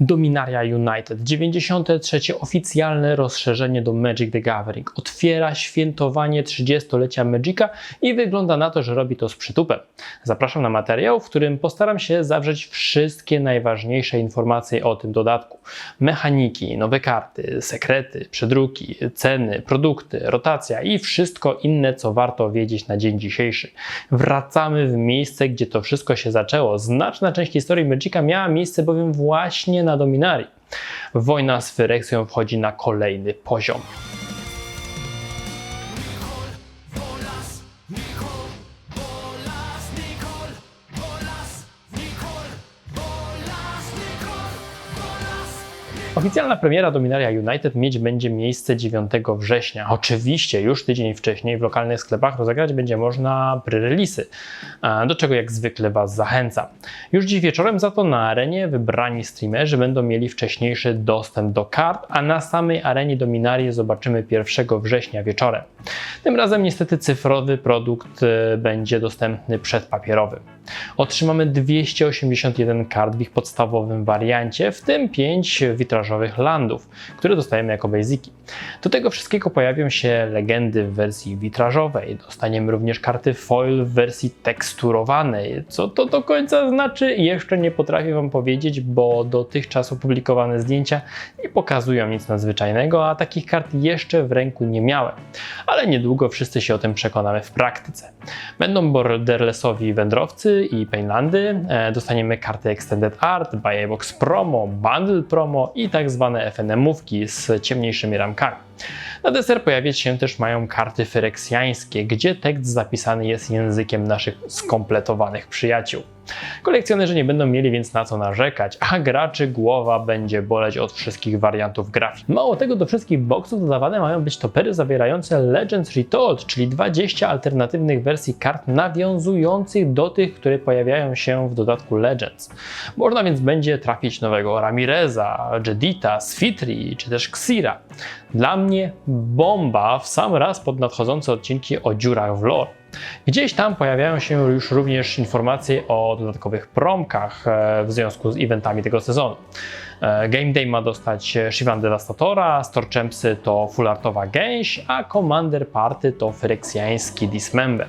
Dominaria United, 93. oficjalne rozszerzenie do Magic the Gathering. Otwiera świętowanie 30-lecia Magica i wygląda na to, że robi to z przytupem. Zapraszam na materiał, w którym postaram się zawrzeć wszystkie najważniejsze informacje o tym dodatku. Mechaniki, nowe karty, sekrety, przedruki, ceny, produkty, rotacja i wszystko inne, co warto wiedzieć na dzień dzisiejszy. Wracamy w miejsce, gdzie to wszystko się zaczęło. Znaczna część historii Magica miała miejsce bowiem właśnie na Dominarii. Wojna z Fyreksją wchodzi na kolejny poziom. Oficjalna premiera Dominaria United mieć będzie miejsce 9 września. Oczywiście już tydzień wcześniej w lokalnych sklepach rozegrać będzie można pre-releasy, do czego jak zwykle Was zachęcam. Już dziś wieczorem za to na arenie wybrani streamerzy będą mieli wcześniejszy dostęp do kart, a na samej arenie Dominarii zobaczymy 1 września wieczorem. Tym razem niestety cyfrowy produkt e, będzie dostępny przed papierowym. Otrzymamy 281 kart w ich podstawowym wariancie, w tym 5 witrażowych landów, które dostajemy jako basiki. Do tego wszystkiego pojawią się legendy w wersji witrażowej. Dostaniemy również karty foil w wersji teksturowanej. Co to do końca znaczy, jeszcze nie potrafię Wam powiedzieć, bo dotychczas opublikowane zdjęcia nie pokazują nic nadzwyczajnego, a takich kart jeszcze w ręku nie miałem. Ale niedługo wszyscy się o tym przekonamy w praktyce. Będą borderlessowi wędrowcy i Painlandy, e, dostaniemy karty Extended Art, Buybox Promo, Bundle Promo i tak zwane FNM-ówki z ciemniejszymi ramkami. Na deser pojawiać się też mają karty fyreksjańskie, gdzie tekst zapisany jest językiem naszych skompletowanych przyjaciół. Kolekcjonerzy nie będą mieli więc na co narzekać, a graczy głowa będzie boleć od wszystkich wariantów grafiki. Mało tego, do wszystkich boxów dodawane mają być topery zawierające Legends Retold, czyli 20 alternatywnych wersji kart nawiązujących do tych, które pojawiają się w dodatku Legends. Można więc będzie trafić nowego Ramireza, Jedita, Sfitri czy też Xira. Dla mnie bomba w sam raz pod nadchodzące odcinki o dziurach w lore. Gdzieś tam pojawiają się już również informacje o dodatkowych promkach e, w związku z eventami tego sezonu. E, Game Day ma dostać Shivan Devastatora, Storchampsy to fullartowa gęś, a Commander Party to fyreksjański Dismember.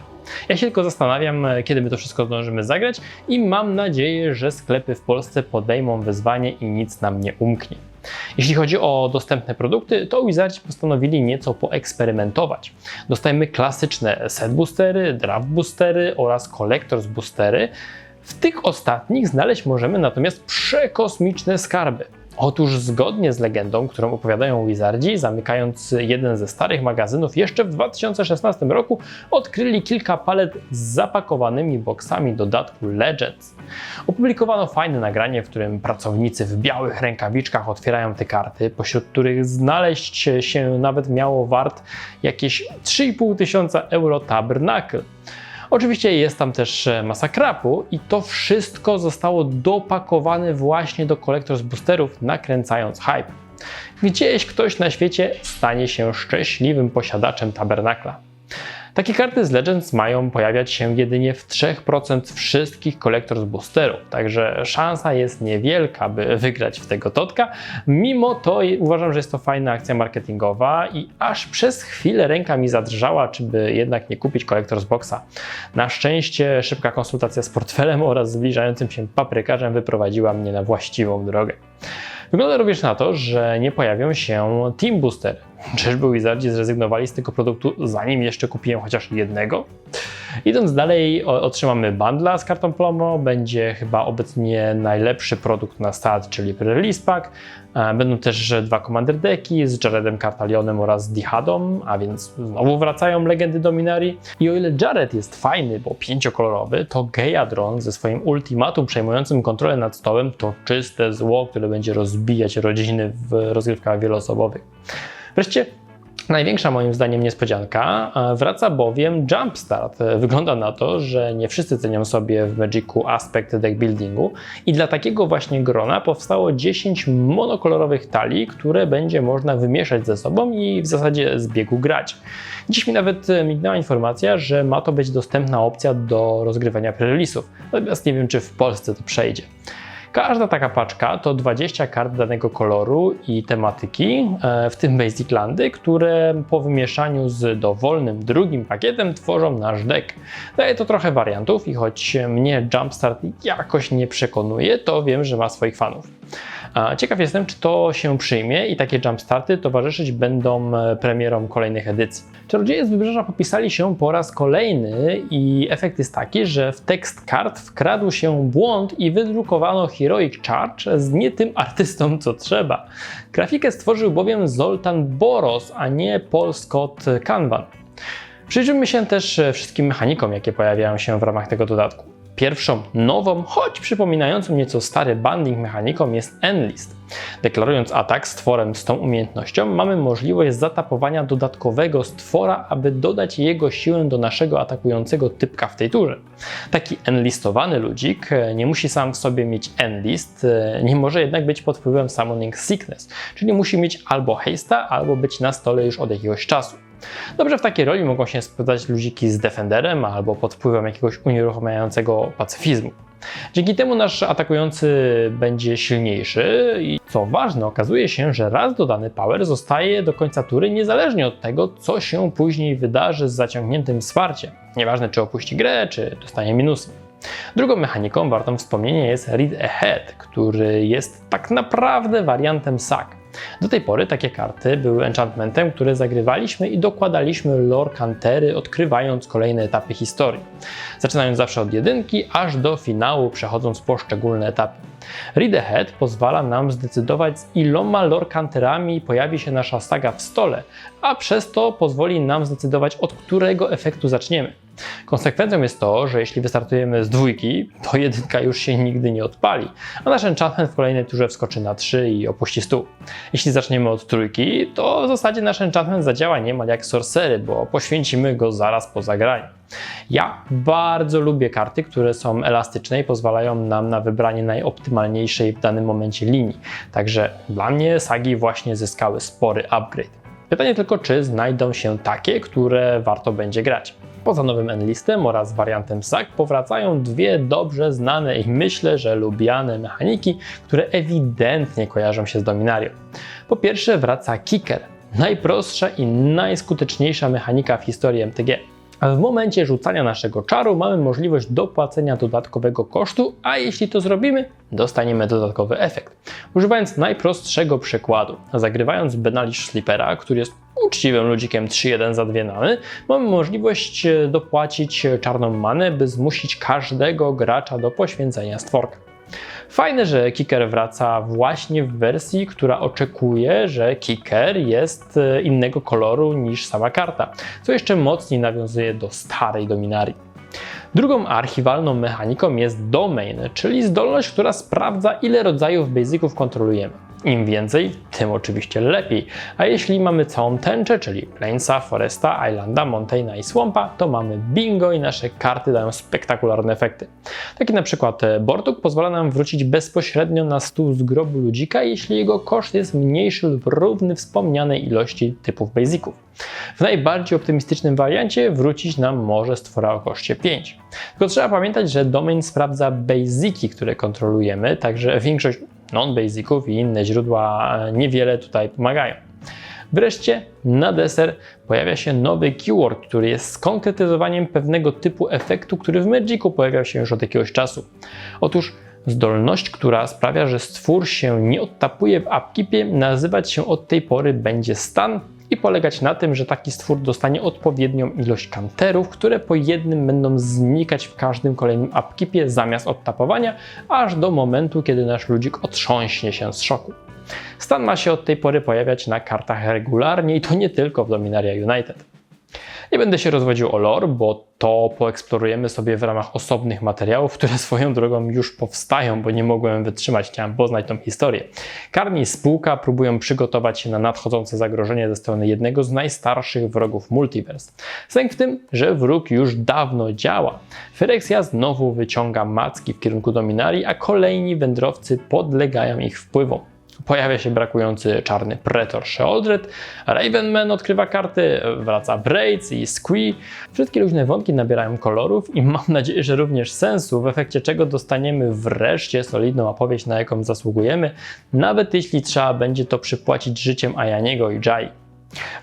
Ja się tylko zastanawiam, e, kiedy my to wszystko zdążymy zagrać i mam nadzieję, że sklepy w Polsce podejmą wyzwanie i nic nam nie umknie. Jeśli chodzi o dostępne produkty, to Wizardzi postanowili nieco poeksperymentować. Dostajemy klasyczne set boostery, draft boostery oraz collectors boostery. W tych ostatnich znaleźć możemy natomiast przekosmiczne skarby. Otóż zgodnie z legendą, którą opowiadają Wizardzi, zamykając jeden ze starych magazynów jeszcze w 2016 roku, odkryli kilka palet z zapakowanymi boksami dodatku Legends. Opublikowano fajne nagranie, w którym pracownicy w białych rękawiczkach otwierają te karty, pośród których znaleźć się nawet miało wart jakieś 3,5 tysiąca euro Tabernacle. Oczywiście jest tam też e, masa krapu i to wszystko zostało dopakowane właśnie do kolektor z boosterów, nakręcając hype. Gdzieś ktoś na świecie stanie się szczęśliwym posiadaczem tabernakla. Takie karty z Legends mają pojawiać się jedynie w 3% wszystkich Collectors Boosterów, także szansa jest niewielka, by wygrać w tego totka. Mimo to uważam, że jest to fajna akcja marketingowa i aż przez chwilę ręka mi zadrżała, czy by jednak nie kupić Collectors Boxa. Na szczęście szybka konsultacja z portfelem oraz zbliżającym się paprykarzem wyprowadziła mnie na właściwą drogę. Wygląda również na to, że nie pojawią się Team Booster. Czyżby Wizardzi zrezygnowali z tego produktu, zanim jeszcze kupiłem chociaż jednego? Idąc dalej, otrzymamy bundla z kartą promo. Będzie chyba obecnie najlepszy produkt na start, czyli release pack. E, będą też dwa Commander Decki z Jaredem Cartalionem oraz Dihadą, a więc znowu wracają legendy Dominarii. I o ile Jared jest fajny, bo pięciokolorowy, to Geyadron ze swoim ultimatum przejmującym kontrolę nad stołem to czyste zło, które będzie rozbijać rodziny w rozgrywkach wieloosobowych. Wreszcie Największa moim zdaniem niespodzianka wraca bowiem Jumpstart. Wygląda na to, że nie wszyscy cenią sobie w Magicu aspekt deck buildingu i dla takiego właśnie grona powstało 10 monokolorowych talii, które będzie można wymieszać ze sobą i w zasadzie z biegu grać. Dziś mi nawet mignęła informacja, że ma to być dostępna opcja do rozgrywania pre-release'ów, natomiast nie wiem czy w Polsce to przejdzie. Każda taka paczka to 20 kart danego koloru i tematyki, e, w tym Basic Landy, które po wymieszaniu z dowolnym drugim pakietem tworzą nasz deck. Daje to trochę wariantów i choć mnie Jumpstart jakoś nie przekonuje, to wiem, że ma swoich fanów. Ciekaw jestem, czy to się przyjmie i takie jumpstarty towarzyszyć będą e, premierom kolejnych edycji. Czarodzieje z Wybrzeża popisali się po raz kolejny i efekt jest taki, że w tekst kart wkradł się błąd i wydrukowano Heroic Charge z nie tym artystą, co trzeba. Grafikę stworzył bowiem Zoltan Boros, a nie Paul Scott Kanban. Przyjrzyjmy się też wszystkim mechanikom, jakie pojawiają się w ramach tego dodatku. Pierwszą nową, choć przypominającą nieco stary banding mechaniką jest Enlist. Deklarując atak stworem z tą umiejętnością, mamy możliwość zatapowania dodatkowego stwora, aby dodać jego siłę do naszego atakującego typka w tej turze. Taki enlistowany ludzik e, nie musi sam w sobie mieć enlist, e, nie może jednak być pod wpływem Summoning Sickness, czyli musi mieć albo haste'a, albo być na stole już od jakiegoś czasu. Dobrze w takiej roli mogą się sprawdzać ludziki z Defenderem albo pod wpływem jakiegoś unieruchamiającego pacyfizmu. Dzięki temu nasz atakujący będzie silniejszy i co ważne, okazuje się, że raz dodany power zostaje do końca tury niezależnie od tego, co się później wydarzy z zaciągniętym wsparciem. Nieważne czy opuści grę, czy dostanie minusy. Drugą mechaniką wartą wspomnienia jest Read Ahead, który jest tak naprawdę wariantem SAC. Do tej pory takie karty były enchantmentem, które zagrywaliśmy i dokładaliśmy lore kantery, odkrywając kolejne etapy historii. Zaczynając zawsze od jedynki, aż do finału, przechodząc poszczególne etapy. Read Ahead pozwala nam zdecydować, z iloma lore kanterami pojawi się nasza saga w stole, a przez to pozwoli nam zdecydować, od którego efektu zaczniemy. Konsekwencją jest to, że jeśli wystartujemy z dwójki, to jedynka już się nigdy nie odpali, a nasz enchantment w kolejnej turze wskoczy na 3 i opuści stół. Jeśli zaczniemy od trójki, to w zasadzie nasz enchantment zadziała niemal jak sorcery, bo poświęcimy go zaraz po zagraniu. Ja bardzo lubię karty, które są elastyczne i pozwalają nam na wybranie najoptymalniejszej w danym momencie linii. Także dla mnie sagi właśnie zyskały spory upgrade. Pytanie tylko, czy znajdą się takie, które warto będzie grać. Poza nowym Enlistem oraz wariantem SAC powracają dwie dobrze znane i myślę, że lubiane mechaniki, które ewidentnie kojarzą się z Dominarią. Po pierwsze wraca Kicker, najprostsza i najskuteczniejsza mechanika w historii MTG. W momencie rzucania naszego czaru mamy możliwość dopłacenia dodatkowego kosztu, a jeśli to zrobimy, dostaniemy dodatkowy efekt. Używając najprostszego przykładu, zagrywając Benalish Sleepera, który jest uczciwym ludzikiem 3-1 za dwie nany, mamy możliwość e, dopłacić czarną manę, by zmusić każdego gracza do poświęcenia stworka. Fajne, że Kicker wraca właśnie w wersji, która oczekuje, że Kicker jest e, innego koloru niż sama karta, co jeszcze mocniej nawiązuje do starej dominarii. Drugą archiwalną mechaniką jest domain, czyli zdolność, która sprawdza ile rodzajów basiców kontrolujemy. Im więcej, tym oczywiście lepiej. A jeśli mamy całą tęczę, czyli Plainsa, Foresta, Islanda, Mountaina i Swampa, to mamy bingo i nasze karty dają spektakularne efekty. Taki na przykład e, Borduk pozwala nam wrócić bezpośrednio na stół z grobu ludzika, jeśli jego koszt jest mniejszy lub równy wspomnianej ilości typów basiców. W najbardziej optymistycznym wariancie wrócić nam może stwora o koszcie 5. Tylko trzeba pamiętać, że domain sprawdza basiki, które kontrolujemy, także większość non-basiców i inne źródła e, niewiele tutaj pomagają. Wreszcie na deser pojawia się nowy keyword, który jest skonkretyzowaniem pewnego typu efektu, który w Magicu pojawiał się już od jakiegoś czasu. Otóż zdolność, która sprawia, że stwór się nie odtapuje w upkeepie, nazywać się od tej pory będzie stan i polegać na tym, że taki stwór dostanie odpowiednią ilość kanterów, które po jednym będą znikać w każdym kolejnym upkeepie zamiast odtapowania, aż do momentu, kiedy nasz ludzik otrząśnie się z szoku. Stan ma się od tej pory pojawiać na kartach regularnie i to nie tylko w Dominaria United. Nie będę się rozwodził o lore, bo to poeksplorujemy sobie w ramach osobnych materiałów, które swoją drogą już powstają, bo nie mogłem wytrzymać, chciałem poznać tą historię. Karni i spółka próbują przygotować się na nadchodzące zagrożenie ze strony jednego z najstarszych wrogów multiverse. Sęk w tym, że wróg już dawno działa. Phyrexia znowu wyciąga macki w kierunku Dominarii, a kolejni wędrowcy podlegają ich wpływom. Pojawia się brakujący czarny Pretor Sheoldred, Ravenman odkrywa karty, wraca Braids i Squee. Wszystkie luźne wątki nabierają kolorów i mam nadzieję, że również sensu, w efekcie czego dostaniemy wreszcie solidną opowieść, na jaką zasługujemy, nawet jeśli trzeba będzie to przypłacić życiem Ayaniego i Jai.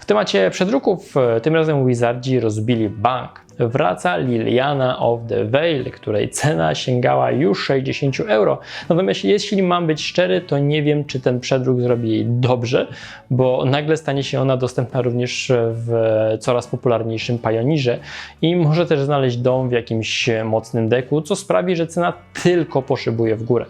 W temacie przedruków e, tym razem Wizardzi rozbili bank. Wraca Liliana of the Veil, której cena sięgała już 60 euro. Natomiast jeśli mam być szczery, to nie wiem, czy ten przedruk zrobi jej dobrze, bo nagle stanie się ona dostępna również w coraz popularniejszym Pionirze i może też znaleźć dom w jakimś mocnym deku, co sprawi, że cena tylko poszybuje w górę.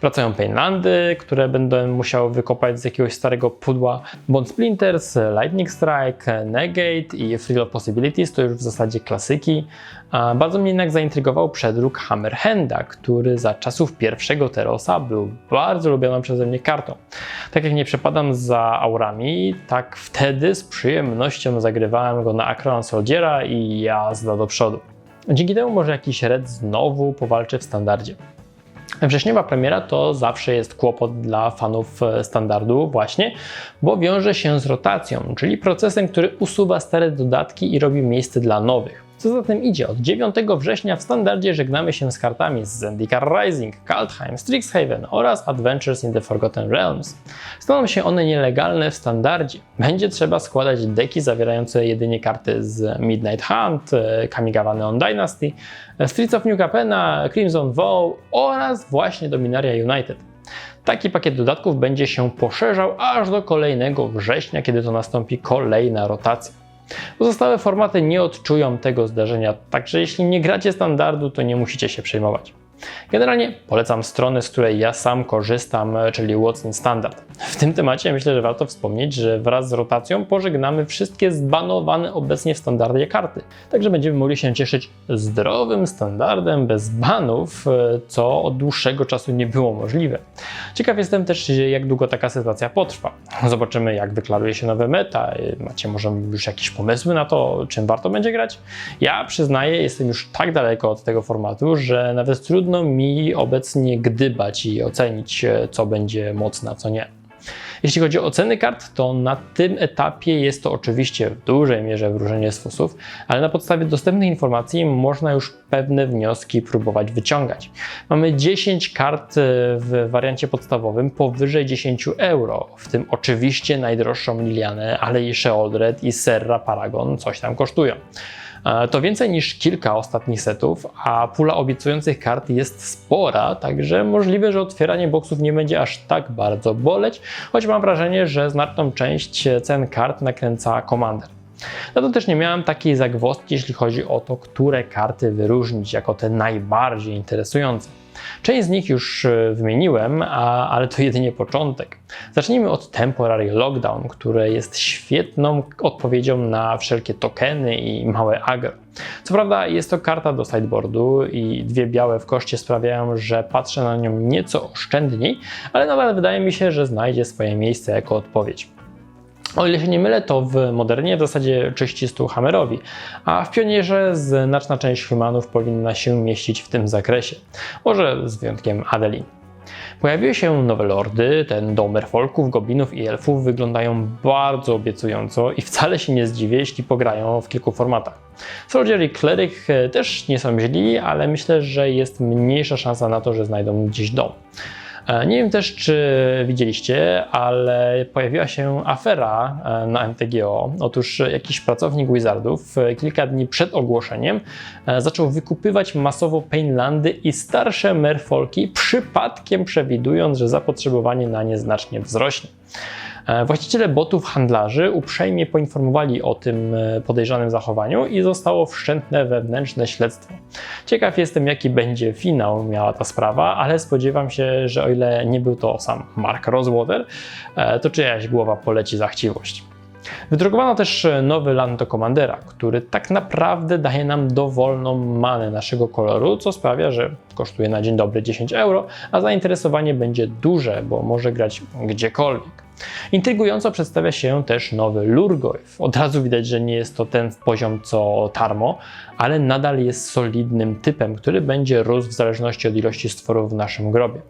Wracają Painlandy, które będę musiał wykopać z jakiegoś starego pudła. Bond Splinters, Lightning Strike, Negate i of Possibilities to już w zasadzie klasyki. A bardzo mnie jednak zaintrygował przedruk Hammerhanda, który za czasów pierwszego Terosa był bardzo lubioną przeze mnie kartą. Tak jak nie przepadam za aurami, tak wtedy z przyjemnością zagrywałem go na Akron Soldiera i jazda do przodu. Dzięki temu może jakiś red znowu powalczy w standardzie. Wrześniowa premiera to zawsze jest kłopot dla fanów e, standardu właśnie, bo wiąże się z rotacją, czyli procesem, który usuwa stare dodatki i robi miejsce dla nowych. Co za tym idzie, od 9 września w standardzie żegnamy się z kartami z Zendikar Rising, Kaldheim, Strixhaven oraz Adventures in the Forgotten Realms. Staną się one nielegalne w standardzie. Będzie trzeba składać deki zawierające jedynie karty z Midnight Hunt, e, Kamigawa Neon Dynasty, e, Streets of New Capena, Crimson Vow oraz właśnie Dominaria United. Taki pakiet dodatków będzie się poszerzał aż do kolejnego września, kiedy to nastąpi kolejna rotacja. Pozostałe formaty nie odczują tego zdarzenia, także jeśli nie gracie standardu, to nie musicie się przejmować. Generalnie polecam stronę, z której ja sam korzystam, czyli Watson Standard. W tym temacie myślę, że warto wspomnieć, że wraz z rotacją pożegnamy wszystkie zbanowane obecnie w standardzie karty. Także będziemy mogli się cieszyć zdrowym standardem bez banów, co od dłuższego czasu nie było możliwe. Ciekaw jestem też, jak długo taka sytuacja potrwa. Zobaczymy, jak wyklaruje się nowe meta. Macie może już jakieś pomysły na to, czym warto będzie grać? Ja przyznaję, jestem już tak daleko od tego formatu, że nawet trudno mi obecnie gdybać i ocenić, co będzie mocne, a co nie. Jeśli chodzi o ceny kart, to na tym etapie jest to oczywiście w dużej mierze wróżenie z fusów, ale na podstawie dostępnych informacji można już pewne wnioski próbować wyciągać. Mamy 10 kart w wariancie podstawowym powyżej 10 euro, w tym oczywiście najdroższą Lilianę, ale i Sheoldred i Serra Paragon coś tam kosztują. E, to więcej niż kilka ostatnich setów, a pula obiecujących kart jest spora, także możliwe, że otwieranie boksów nie będzie aż tak bardzo boleć, choć mam wrażenie, że znaczną część cen kart nakręca Commander. No to też nie miałem takiej zagwozdki, jeśli chodzi o to, które karty wyróżnić jako te najbardziej interesujące. Część z nich już e, wymieniłem, a, ale to jedynie początek. Zacznijmy od Temporary Lockdown, które jest świetną odpowiedzią na wszelkie tokeny i małe agro. Co prawda jest to karta do sideboardu i dwie białe w koszcie sprawiają, że patrzę na nią nieco oszczędniej, ale nadal wydaje mi się, że znajdzie swoje miejsce jako odpowiedź. O ile się nie mylę, to w Modernie w zasadzie czyści stół Hammerowi, a w Pionierze znaczna część Humanów powinna się mieścić w tym zakresie. Może z wyjątkiem Adeline. Pojawiły się nowe lordy, ten dom merfolków, goblinów i elfów wyglądają bardzo obiecująco i wcale się nie zdziwię, jeśli pograją w kilku formatach. Soldier i Cleric też nie są źli, ale myślę, że jest mniejsza szansa na to, że znajdą gdzieś dom. E, nie wiem też, czy widzieliście, ale pojawiła się afera e, na MTGO. Otóż jakiś pracownik Wizardów e, kilka dni przed ogłoszeniem zaczął wykupywać masowo Painlandy i starsze merfolki, przypadkiem przewidując, że zapotrzebowanie na nie znacznie wzrośnie. E, właściciele botów handlarzy uprzejmie poinformowali o tym e, podejrzanym zachowaniu i zostało wszczęte wewnętrzne śledztwo. Ciekaw jestem, jaki będzie finał miała ta sprawa, ale spodziewam się, że o ile nie był to sam Mark Rosewater, e, to czyjaś głowa poleci za chciwość. Wydrukowano też nowy Lando Commandera, który tak naprawdę daje nam dowolną manę naszego koloru, co sprawia, że kosztuje na dzień dobry 10 euro, a zainteresowanie będzie duże, bo może grać gdziekolwiek. Intrygująco przedstawia się też nowy Lurgoyf. Od razu widać, że nie jest to ten poziom co Tarmo, ale nadal jest solidnym typem, który będzie rósł w zależności od ilości stworów w naszym grobie.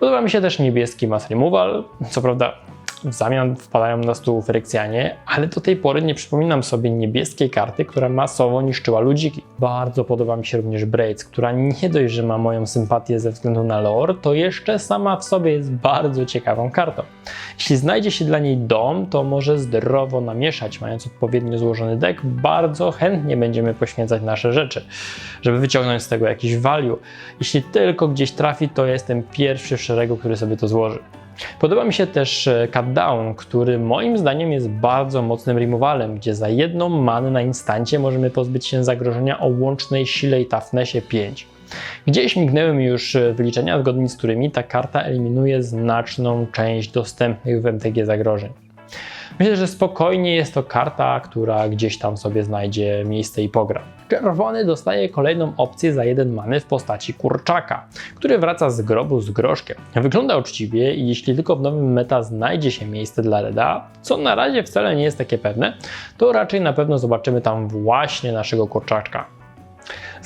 Podoba mi się też niebieski Mass Removal, co prawda w zamian wpadają na stół Feryksjanie, ale do tej pory nie przypominam sobie niebieskiej karty, która masowo niszczyła ludziki. Bardzo podoba mi się również Braids, która nie dość, że ma moją sympatię ze względu na lore, to jeszcze sama w sobie jest bardzo ciekawą kartą. Jeśli znajdzie się dla niej dom, to może zdrowo namieszać, mając odpowiednio złożony deck, bardzo chętnie będziemy poświęcać nasze rzeczy, żeby wyciągnąć z tego jakiś value. Jeśli tylko gdzieś trafi, to jestem pierwszy w szeregu, który sobie to złoży. Podoba mi się też e, Cut Down, który moim zdaniem jest bardzo mocnym removalem, gdzie za jedną manę na instancie możemy pozbyć się zagrożenia o łącznej sile i toughnessie 5. Gdzieś mignęły mi już e, wyliczenia, zgodnie z którymi ta karta eliminuje znaczną część dostępnych w MTG zagrożeń. Myślę, że spokojnie jest to karta, która gdzieś tam sobie znajdzie miejsce i pogra. Czerwony dostaje kolejną opcję za jeden many w postaci kurczaka, który wraca z grobu z groszkiem. Wygląda uczciwie i jeśli tylko w nowym meta znajdzie się miejsce dla Reda, co na razie wcale nie jest takie pewne, to raczej na pewno zobaczymy tam właśnie naszego kurczaczka.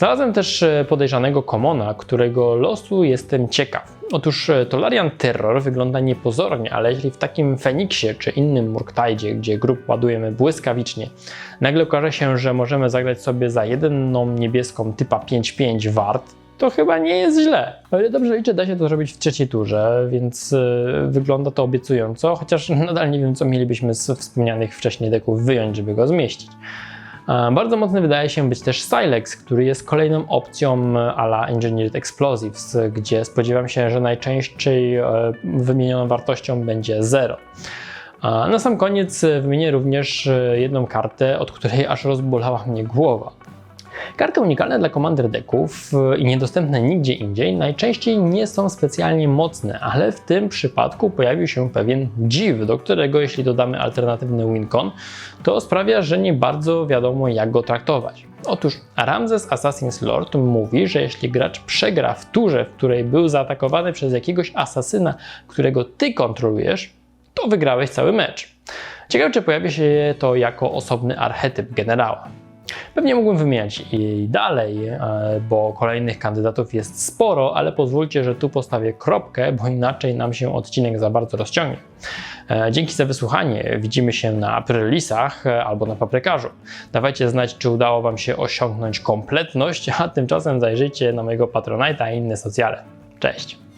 Znalazłem też e, podejrzanego Komona, którego losu jestem ciekaw. Otóż e, Tolarian Terror wygląda niepozornie, ale jeśli w takim Feniksie czy innym Murktide, gdzie grup ładujemy błyskawicznie, nagle okaże się, że możemy zagrać sobie za jedną niebieską typa 5-5 wart, to chyba nie jest źle. O ile dobrze liczę, da się to zrobić w trzeciej turze, więc yy, wygląda to obiecująco, chociaż nadal nie wiem, co mielibyśmy z wspomnianych wcześniej deków wyjąć, żeby go zmieścić. Bardzo mocny wydaje się być też Silex, który jest kolejną opcją ala Engineered Explosives, gdzie spodziewam się, że najczęściej e, wymienioną wartością będzie 0. Na sam koniec wymienię również e, jedną kartę, od której aż rozbolała mnie głowa. Karty unikalne dla Commander decków e, i niedostępne nigdzie indziej najczęściej nie są specjalnie mocne, ale w tym przypadku pojawił się pewien dziw, do którego jeśli dodamy alternatywny wincon, to sprawia, że nie bardzo wiadomo jak go traktować. Otóż Ramses Assassin's Lord mówi, że jeśli gracz przegra w turze, w której był zaatakowany przez jakiegoś asasyna, którego ty kontrolujesz, to wygrałeś cały mecz. Ciekawe, czy pojawi się to jako osobny archetyp generała. Pewnie mógłbym wymieniać i dalej, e, bo kolejnych kandydatów jest sporo, ale pozwólcie, że tu postawię kropkę, bo inaczej nam się odcinek za bardzo rozciągnie. E, dzięki za wysłuchanie. Widzimy się na prelisach e, albo na paprykarzu. Dawajcie znać, czy udało Wam się osiągnąć kompletność, a tymczasem zajrzyjcie na mojego Patronite'a i inne socjale. Cześć!